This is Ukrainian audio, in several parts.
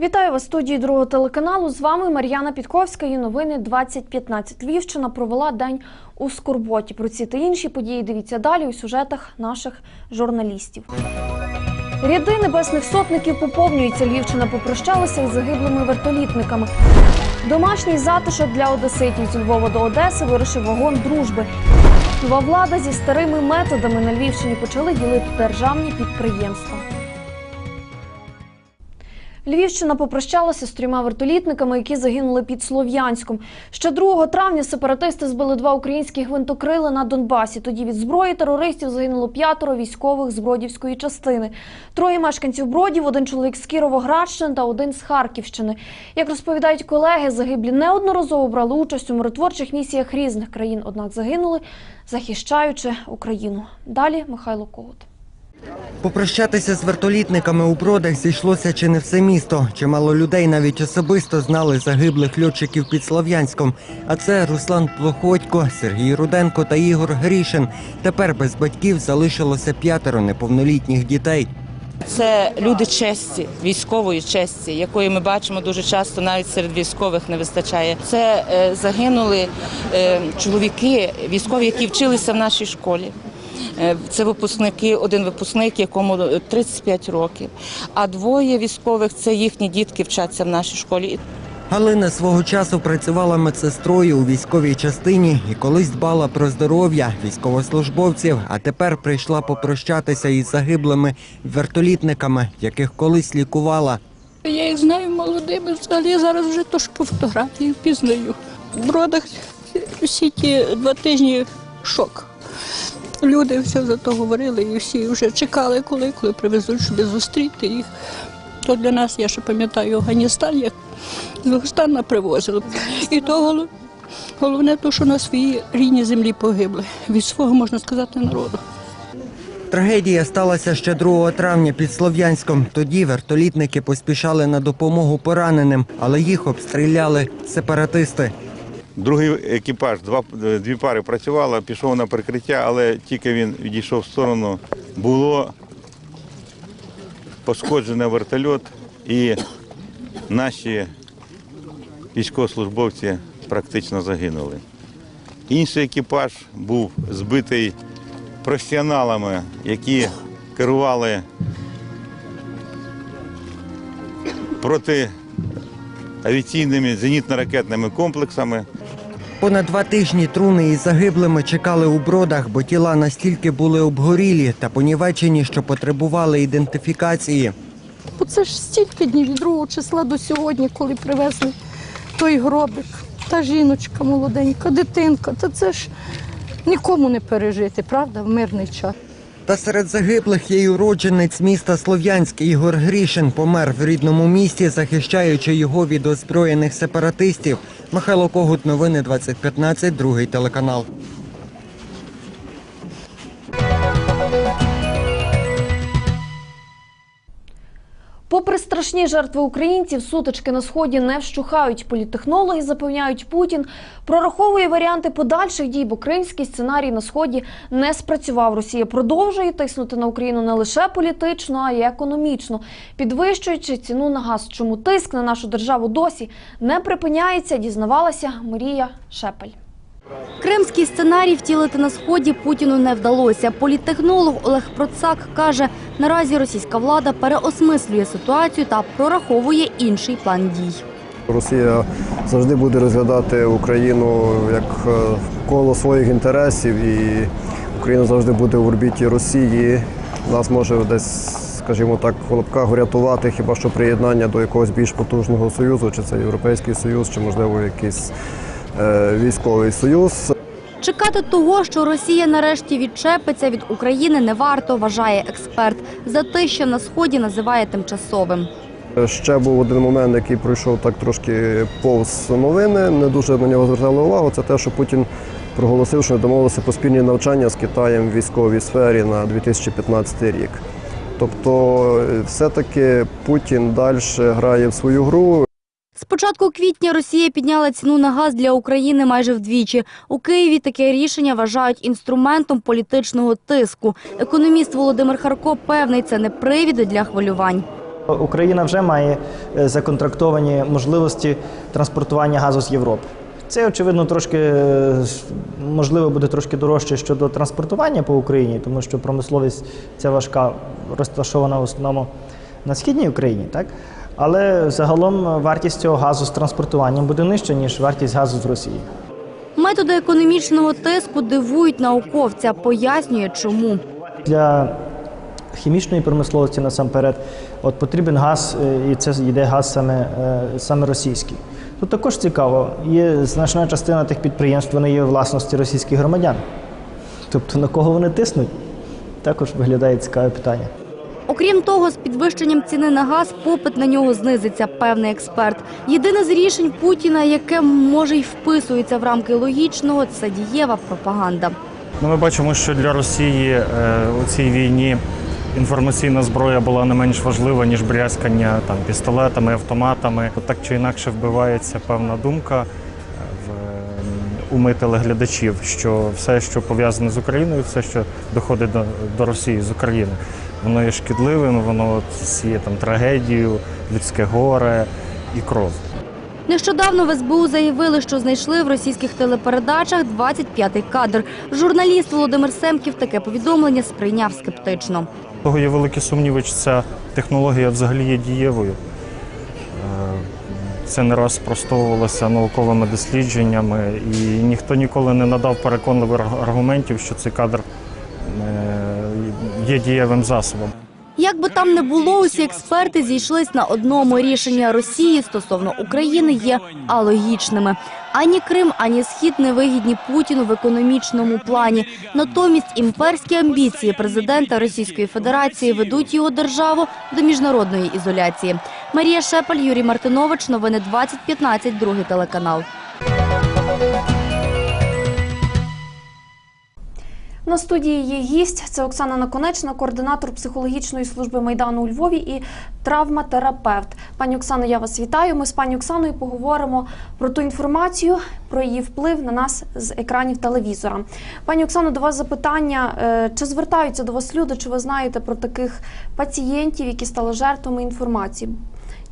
Вітаю вас студії другого телеканалу. З вами Мар'яна Підковська і новини 2015. Львівщина провела день у Скорботі. Про ці та інші події дивіться далі у сюжетах наших журналістів. Ряди небесних сотників поповнюються. Львівщина попрощалася із загиблими вертолітниками. Домашній затишок для одеситів з Львова до Одеси вирушив вагон дружби. Нова влада зі старими методами на Львівщині почали ділити державні підприємства. Львівщина попрощалася з трьома вертолітниками, які загинули під Слов'янськом. Ще 2 травня сепаратисти збили два українські гвинтокрили на Донбасі. Тоді від зброї терористів загинуло п'ятеро військових з Бродівської частини. Троє мешканців Бродів, один чоловік з Кіровоградщини та один з Харківщини. Як розповідають колеги, загиблі неодноразово брали участь у миротворчих місіях різних країн, однак загинули, захищаючи Україну. Далі Михайло Когут. Попрощатися з вертолітниками у бродах зійшлося чи не все місто. Чимало людей навіть особисто знали загиблих льотчиків під Слов'янськом. А це Руслан Плохотько, Сергій Руденко та Ігор Грішин. Тепер без батьків залишилося п'ятеро неповнолітніх дітей. Це люди честі, військової честі, якої ми бачимо дуже часто, навіть серед військових не вистачає. Це е, загинули е, чоловіки, військові, які вчилися в нашій школі. Е, Це випускники, один випускник, якому 35 років, а двоє військових це їхні дітки вчаться в нашій школі. Галина свого часу працювала медсестрою у військовій частині і колись дбала про здоров'я військовослужбовців, а тепер прийшла попрощатися із загиблими вертолітниками, яких колись лікувала. Я їх знаю молодими, взагалі зараз вже то ж по фотографії впізнаю. В бродах всі ті два тижні шок. Люди все за то говорили і всі вже чекали, коли, коли привезуть, щоб зустріти їх. То для нас, я ще пам'ятаю, Афганістан, як з Афганістана привозили. І то головне, то, що на своїй рідній землі погибли. Від свого, можна сказати, народу. Трагедія сталася ще 2 травня під Слов'янськом. Тоді вертолітники поспішали на допомогу пораненим, але їх обстріляли сепаратисти. Другий екіпаж, два, дві пари працювало, пішов на прикриття, але тільки він відійшов в сторону, було пошкоджений вертольот і наші військовослужбовці практично загинули. Інший екіпаж був збитий професіоналами, які керували проти авіаційними зенітно-ракетними комплексами. Понад два тижні труни із загиблими чекали у бродах, бо тіла настільки були обгорілі та понівечені, що потребували ідентифікації. Це ж стільки днів від 2 числа до сьогодні, коли привезли той гробик, та жіночка молоденька, дитинка. Та це ж нікому не пережити, правда, в мирний час. Та серед загиблих є й уродженець міста Слов'янський Ігор Грішин помер в рідному місті, захищаючи його від озброєних сепаратистів. Михайло Когут, новини 2015, другий телеканал. Страшні жертви українців, сутички на сході не вщухають. Політтехнологи запевняють, Путін прораховує варіанти подальших дій, бо кримський сценарій на сході не спрацював. Росія продовжує тиснути на Україну не лише політично, а й економічно, підвищуючи ціну на газ. Чому тиск на нашу державу досі не припиняється? Дізнавалася Марія Шепель. Кримський сценарій втілити на сході Путіну не вдалося. Політтехнолог Олег Процак каже, наразі російська влада переосмислює ситуацію та прораховує інший план дій. Росія завжди буде розглядати Україну як е, коло своїх інтересів, і Україна завжди буде в орбіті Росії. Нас може десь, скажімо так, в лапках врятувати хіба що приєднання до якогось більш потужного союзу, чи це Європейський Союз, чи можливо якийсь військовий союз. Чекати того, що Росія нарешті відчепиться від України, не варто, вважає експерт. Затища на сході називає тимчасовим. Ще був один момент, який пройшов так трошки повз новини. Не дуже на нього звертали увагу. Це те, що Путін проголосив, що домовилися про спільні навчання з Китаєм в військовій сфері на 2015 рік. Тобто, е, все-таки Путін далі грає в свою гру. З початку квітня Росія підняла ціну на газ для України майже вдвічі. У Києві таке рішення вважають інструментом політичного тиску. Економіст Володимир Харко певний, це не привід для хвилювань. Україна вже має е, законтрактовані можливості транспортування газу з Європи. Це, очевидно, трошки е, можливо буде трошки дорожче щодо транспортування по Україні, тому що промисловість ця важка розташована в основному на східній Україні, так? Але загалом вартість цього газу з транспортуванням буде нижча, ніж вартість газу з Росії. Методи економічного тиску дивують науковця, пояснює чому. Для хімічної промисловості насамперед от потрібен газ, е, і це йде газ саме, е, саме російський. Тут також цікаво, є значна частина тих підприємств, вони є власності російських громадян. Тобто на кого вони тиснуть? Також виглядає цікаве питання. Окрім того, з підвищенням ціни на газ попит на нього знизиться, певний експерт. Єдине з рішень Путіна, яке може й вписується в рамки логічного, це дієва пропаганда. Ну, ми бачимо, що для Росії е, у цій війні інформаційна зброя була не менш важлива, ніж брязкання там, пістолетами, автоматами. От Так чи інакше вбивається певна думка е, в м, уми телеглядачів, що все, що пов'язане з Україною, все, що доходить до, до Росії з України, воно є шкідливим, воно сіє там трагедію, людське горе і кров. Нещодавно в СБУ заявили, що знайшли в російських телепередачах 25-й кадр. Журналіст Володимир Семків таке повідомлення сприйняв скептично. того є великі сумніви, чи ця технологія взагалі є дієвою. Е, Це не раз спростовувалося науковими дослідженнями, і ніхто ніколи не надав переконливих аргументів, що цей кадр е, є дієвим засобом. Як би там не було, усі експерти зійшлись на одному рішення Росії стосовно України є алогічними. Ані Крим, ані Схід не вигідні Путіну в економічному плані. Натомість імперські амбіції президента Російської Федерації ведуть його державу до міжнародної ізоляції. Марія Шепель, Юрій Мартинович. Новини 2015, другий телеканал. На студії є гість. Це Оксана Наконечна, координатор психологічної служби майдану у Львові і травматерапевт. Пані Оксано, я вас вітаю. Ми з пані Оксаною поговоримо про ту інформацію, про її вплив на нас з екранів телевізора. Пані Оксано, до вас запитання: Е, чи звертаються до вас люди? Чи ви знаєте про таких пацієнтів, які стали жертвами інформації?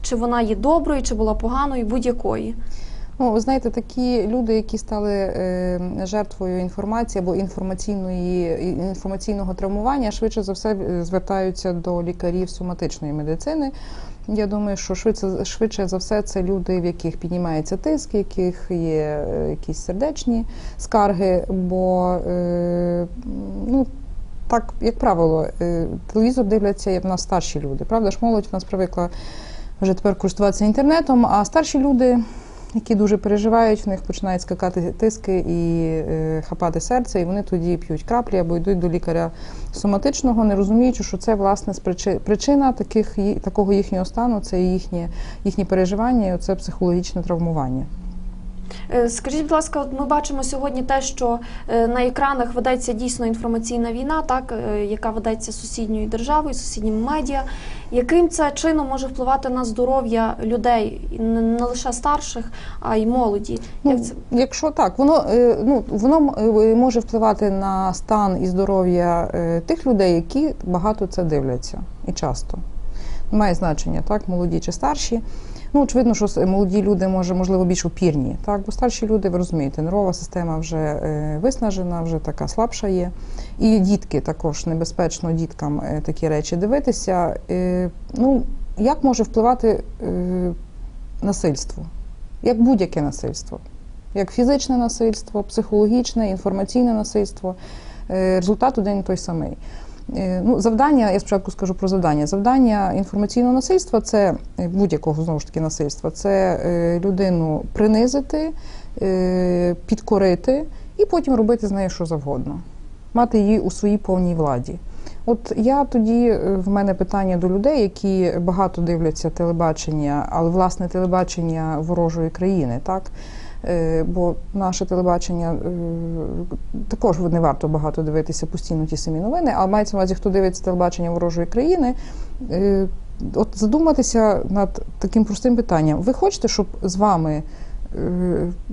Чи вона є доброю, чи була поганою, будь-якої? Ну, знаєте, такі люди, які стали е, жертвою інформації або інформаційної інформаційного травмування, швидше за все е, звертаються до лікарів соматичної медицини. Я думаю, що швидше, швидше за все це люди, в яких піднімається тиск, в яких є е, якісь сердечні скарги, бо ну. Так, як правило, телевізор дивляться як в нас старші люди. Правда ж, молодь в нас привикла вже тепер користуватися інтернетом, а старші люди які дуже переживають, в них починають скакати тиски і е, хапати серце, і вони тоді п'ють краплі або йдуть до лікаря соматичного, не розуміючи, що це власне причина таких такого їхнього стану, це їхнє їхні переживання, і це психологічне травмування. Е, Скажіть, будь ласка, от ми бачимо сьогодні те, що е, на екранах ведеться дійсно інформаційна війна, так е, яка ведеться сусідньою державою, сусідніми медіа. Яким це чином може впливати на здоров'я людей, не лише старших, а й молоді? Ну, Як це? Якщо так, воно ну воно може впливати на стан і здоров'я тих людей, які багато це дивляться і часто. Має значення, так, молоді чи старші. Ну, очевидно, що молоді люди може, можливо, більш опірні, так, бо старші люди, ви розумієте, нервова система вже е, виснажена, вже така слабша є. І дітки також небезпечно діткам е, такі речі дивитися. Е, ну, як може впливати насильство? Як будь-яке насильство? Як фізичне насильство, психологічне, інформаційне насильство. Результат один той самий. Е, Ну, завдання, я спочатку скажу про завдання. Завдання інформаційного насильства це е, будь-якого знову ж таки насильства, це е, людину принизити, підкорити і потім робити з нею що завгодно, мати її у своїй повній владі. От я тоді в мене питання до людей, які багато дивляться телебачення, але власне телебачення ворожої країни, так. Е, Бо наше телебачення е, також не варто багато дивитися постійно ті самі новини, а мається на увазі, хто дивиться телебачення ворожої країни. е, От задуматися над таким простим питанням. Ви хочете, щоб з вами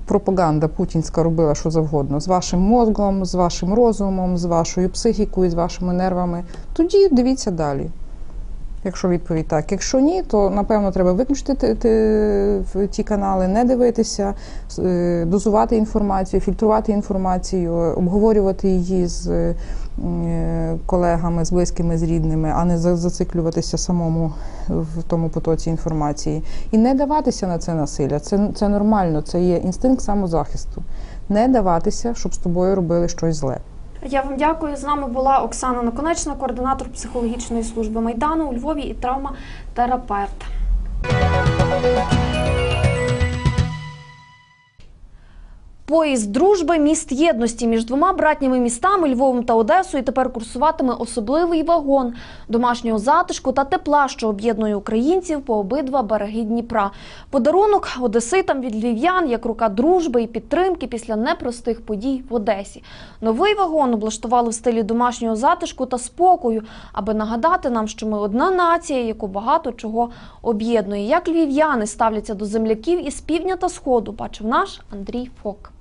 пропаганда путінська робила що завгодно з вашим мозком, з вашим розумом, з вашою психікою, з вашими нервами? Тоді дивіться далі. Якщо відповідь так. Якщо ні, то напевно треба виключити ті канали, не дивитися, е, дозувати інформацію, фільтрувати інформацію, обговорювати її з е, колегами, з близькими, з рідними, а не за- зациклюватися самому в тому потоці інформації. І не даватися на це насилля. Це, це нормально, це є інстинкт самозахисту. Не даватися, щоб з тобою робили щось зле. Я вам дякую. З нами була Оксана Наконечна, координатор психологічної служби Майдану у Львові і травматерапевт. Поїзд дружби міст єдності між двома братніми містами Львовом та Одесою тепер курсуватиме особливий вагон домашнього затишку та тепла, що об'єднує українців по обидва береги Дніпра. Подарунок одеситам від львів'ян як рука дружби і підтримки після непростих подій в Одесі. Новий вагон облаштували в стилі домашнього затишку та спокою, аби нагадати нам, що ми одна нація, яку багато чого об'єднує. Як львів'яни ставляться до земляків із півдня та сходу, бачив наш Андрій Фок.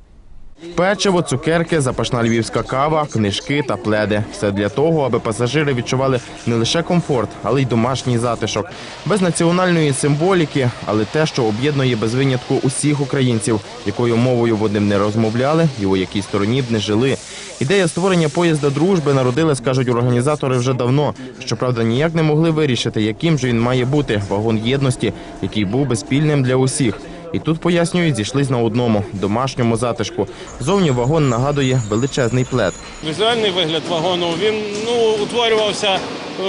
Печиво, цукерки, запашна львівська кава, книжки та пледи. Все для того, аби пасажири відчували не лише комфорт, але й домашній затишок. Без національної символіки, але те, що об'єднує без винятку усіх українців, якою мовою вони не розмовляли і у якій стороні б не жили. Ідея створення поїзда дружби народилась, кажуть організатори вже давно. Щоправда, ніяк не могли вирішити, яким же він має бути вагон єдності, який був би спільним для усіх. І тут пояснюють, зійшлись на одному домашньому затишку. Зовні вагон нагадує величезний плед. Візуальний вигляд вагону він ну, утворювався е,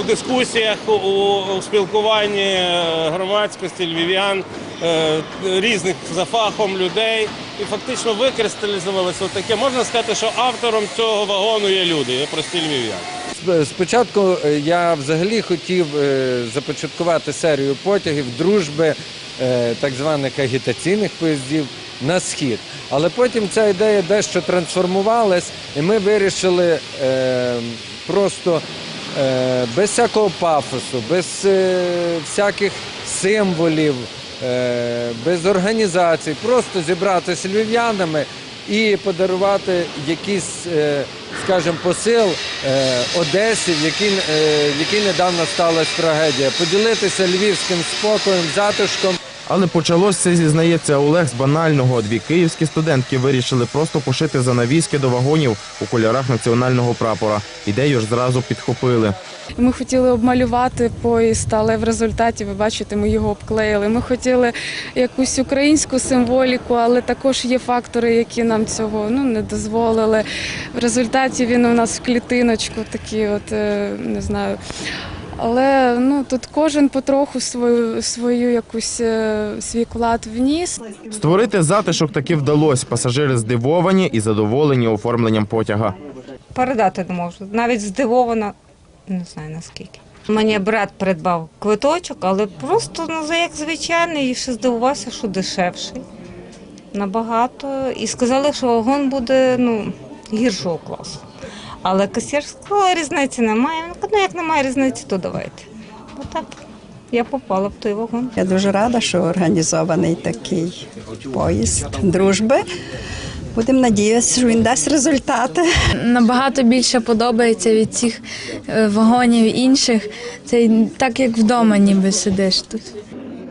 у дискусіях, у, спілкуванні е, громадськості, львів'ян, е, різних за фахом людей. І фактично викристалізувалося таке. Можна сказати, що автором цього вагону є люди, є прості львів'яни. Спочатку е, я взагалі хотів е, започаткувати серію потягів дружби е, так званих агітаційних поїздів на схід. Але потім ця ідея дещо трансформувалась, і ми вирішили просто без всякого пафосу, без всяких символів, без організацій, просто зібратися з львів'янами і подарувати якийсь, е, скажімо, посил е, Одесі, в якій, е, в недавно сталася трагедія, поділитися львівським спокоєм, затишком. Але почалось це, зізнається Олег з банального. Дві київські студентки вирішили просто пошити занавіски до вагонів у кольорах національного прапора. Ідею ж зразу підхопили. Ми хотіли обмалювати поїзд, але в результаті, ви бачите, ми його обклеїли. Ми хотіли якусь українську символіку, але також є фактори, які нам цього ну, не дозволили. В результаті він у нас в клітиночку такий, от, е, не знаю. Але ну, тут кожен потроху свою, свою якусь е, свій вклад вніс. Створити затишок таки вдалося. Пасажири здивовані і задоволені оформленням потяга. Передати не можу. Навіть здивована, не знаю наскільки. Мені брат придбав квиточок, але просто ну, як звичайний, і ще здивувався, що дешевший. Набагато. І сказали, що вагон буде ну, гіршого класу. Але касір сказала, різниці немає. Він ну як немає різниці, то давайте. Отак я попала в той вагон. Я дуже рада, що організований такий поїзд дружби. Будемо надіятися, що він дасть результати. Набагато більше подобається від цих е, вагонів інших. Це так як вдома ніби сидиш тут.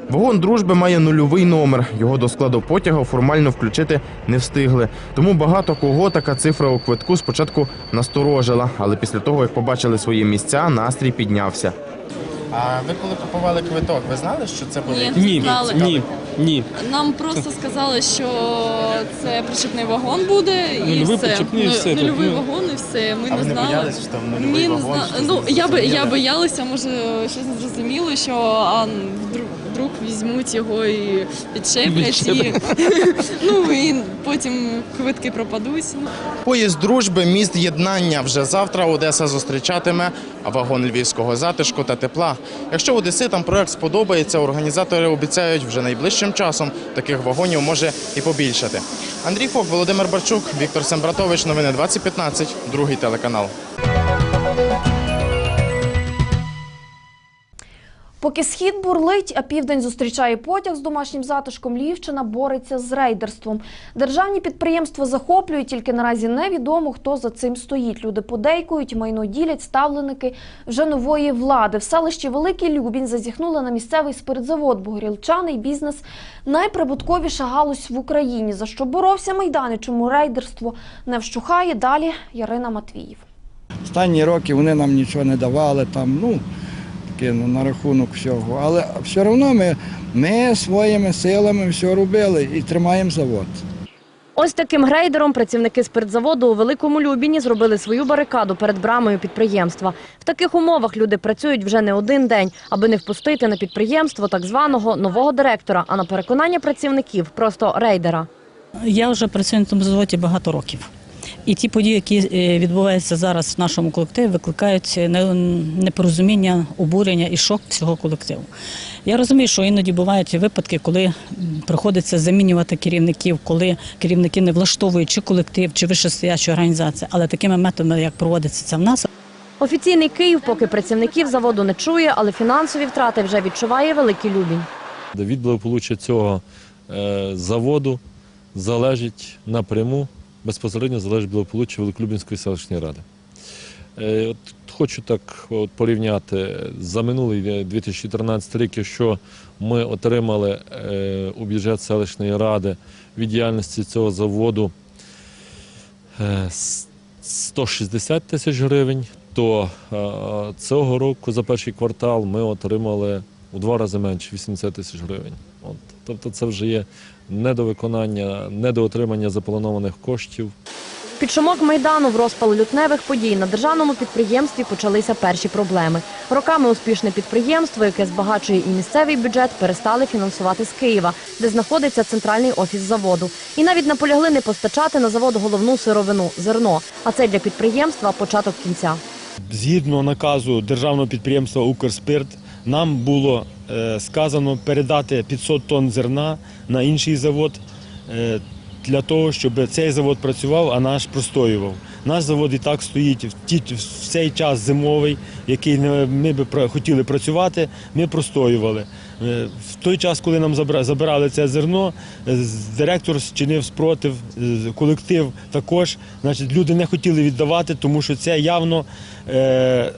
Вагон дружби має нульовий номер. Його до складу потяга формально включити не встигли. Тому багато кого така цифра у квитку спочатку насторожила, але після того, як побачили свої місця, настрій піднявся. А ви коли купували квиток, ви знали, що це буде? Ні, Ні, знали. ні, ні. Нам просто сказали, що це причепний вагон буде, і Нульовий все. причепний, і Ну, все, Нульовий так, ну. вагон і все. Ми А не ви не знали. боялися, що там нульовий Ні, не вагон, зна- щось Ну я би я боялася, може щось не зрозуміло, що а вдруг, вдруг візьмуть його і підчеплять, і ну і потім квитки пропадуть. Поїзд дружби, міст єднання. Вже завтра Одеса зустрічатиме вагон львівського затишку та тепла. Якщо одеситам проект сподобається, організатори обіцяють вже найближчим часом таких вагонів може і побільшати. Андрій Фок, Володимир Барчук, Віктор Сембратович. Новини 2015, другий телеканал. Поки схід бурлить, а південь зустрічає потяг з домашнім затишком, Львівщина бореться з рейдерством. Державні підприємства захоплюють, тільки наразі невідомо, хто за цим стоїть. Люди подейкують, майно ділять ставленики вже нової влади. В селищі Великий Любінь зазіхнули на місцевий спиртзавод, бо горілчаний бізнес найприбутковіша галузь в Україні. За що боровся Майдан і чому рейдерство не вщухає? Далі Ярина Матвіїв. Останні роки вони нам нічого не давали, там, ну, таке ну, на рахунок всього. Але все одно ми, ми своїми силами все робили і тримаємо завод. Ось таким грейдером працівники спиртзаводу у Великому Любіні зробили свою барикаду перед брамою підприємства. В таких умовах люди працюють вже не один день, аби не впустити на підприємство так званого нового директора, а на переконання працівників просто рейдера. Я вже працюю на тому заводі багато років. І ті події, які е, відбуваються зараз в нашому колективі, викликають непорозуміння, обурення і шок всього колективу. Я розумію, що іноді бувають випадки, коли приходиться замінювати керівників, коли керівники не влаштовують чи колектив, чи вищестоячу організацію. Але такими методами, як проводиться це в нас, Офіційний Київ поки працівників заводу не чує, але фінансові втрати вже відчуває Великий Любінь. Від благополуччя цього е, заводу залежить напряму, безпосередньо залежить благополуччя Великолюбінської селищної ради. Е, От хочу так от порівняти за минулий е, 2014 рік, якщо ми отримали е, у бюджет селищної ради від діяльності цього заводу е, 160 тисяч гривень, то е, цього року за перший квартал ми отримали у два рази менше 80 тисяч гривень. От, тобто це вже є недовиконання, недоотримання запланованих коштів. Під шумок майдану в розпал лютневих подій на державному підприємстві почалися перші проблеми. Роками успішне підприємство, яке збагачує і місцевий бюджет, перестали фінансувати з Києва, де знаходиться центральний офіс заводу. І навіть наполягли не постачати на завод головну сировину зерно. А це для підприємства початок кінця. Згідно наказу державного підприємства Укрспирт, нам було сказано передати 500 тонн зерна на інший завод е, для того, щоб цей завод працював, а наш простоював. Наш завод і так стоїть в, цей час зимовий, який ми пра- хотіли працювати, ми простоювали. Е, В той час, коли нам забирали це зерно, е, директор чинив спротив, е, колектив також. Значить, люди не хотіли віддавати, тому що це явно е,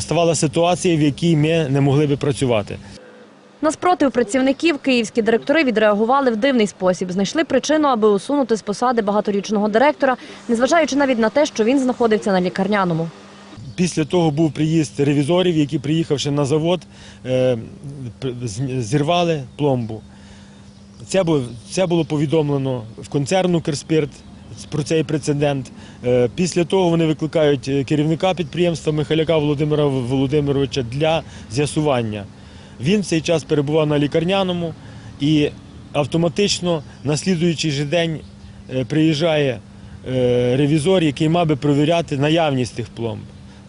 ставала ситуація, в якій ми не могли би працювати. На спротив працівників київські директори відреагували в дивний спосіб. Знайшли причину, аби усунути з посади багаторічного директора, незважаючи навіть на те, що він знаходився на лікарняному. Після того був приїзд ревізорів, які, приїхавши на завод, е, зірвали пломбу. Це було, це було повідомлено в концерну Керспірт про цей прецедент. Е, Після того вони викликають е, керівника підприємства Михайляка Володимира Володимировича для з'ясування. Він в цей час перебував на лікарняному і автоматично на слідуючий же день е, приїжджає ревізор, який мав би перевіряти наявність тих пломб.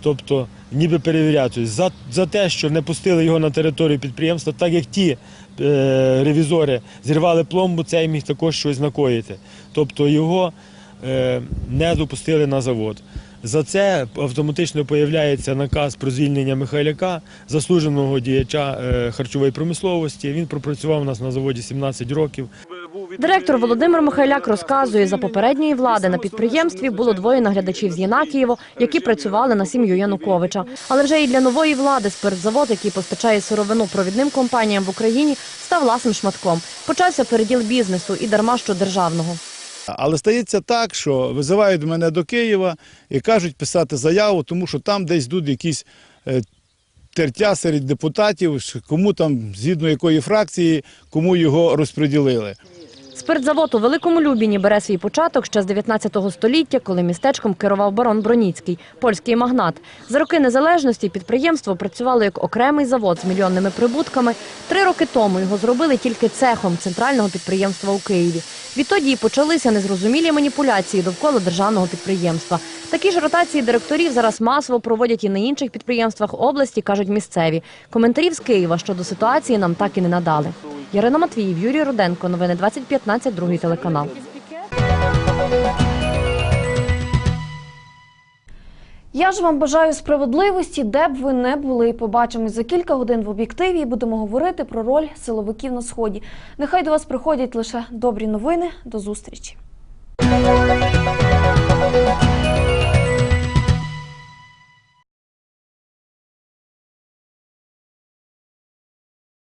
Тобто, ніби перевіряти за, за те, що не пустили його на територію підприємства, так як ті е, ревізори зірвали пломбу, цей міг також щось накоїти. Тобто його не допустили на завод. За це автоматично появляється наказ про звільнення Михайляка, заслуженого діяча е, харчової промисловості. Він пропрацював у нас на заводі 17 років. Директор Володимир Михайляк розказує, за попередньої влади на підприємстві було двоє наглядачів з Єнакієво, які працювали на сім'ю Януковича. Але вже і для нової влади спиртзавод, який постачає сировину провідним компаніям в Україні, став ласим шматком. Почався переділ бізнесу і дарма що державного. Але стається так, що визивають мене до Києва і кажуть писати заяву, тому що там десь йдуть якісь е, тертя серед депутатів, кому там, згідно якої фракції, кому його розподілили. Спиртзавод у Великому Любіні бере свій початок ще з 19 століття, коли містечком керував барон Броніцький, польський магнат. За роки незалежності підприємство працювало як окремий завод з мільйонними прибутками. Три роки тому його зробили тільки цехом центрального підприємства у Києві. Відтоді і почалися незрозумілі маніпуляції довкола державного підприємства. Такі ж ротації директорів зараз масово проводять і на інших підприємствах області, кажуть місцеві. Коментарів з Києва щодо ситуації нам так і не надали. Ярина Матвіїв, Юрій Руденко. Новини 2015, другий телеканал. Я ж вам бажаю справедливості, де б ви не були. Побачимось за кілька годин в об'єктиві і будемо говорити про роль силовиків на сході. Нехай до вас приходять лише добрі новини. До зустрічі.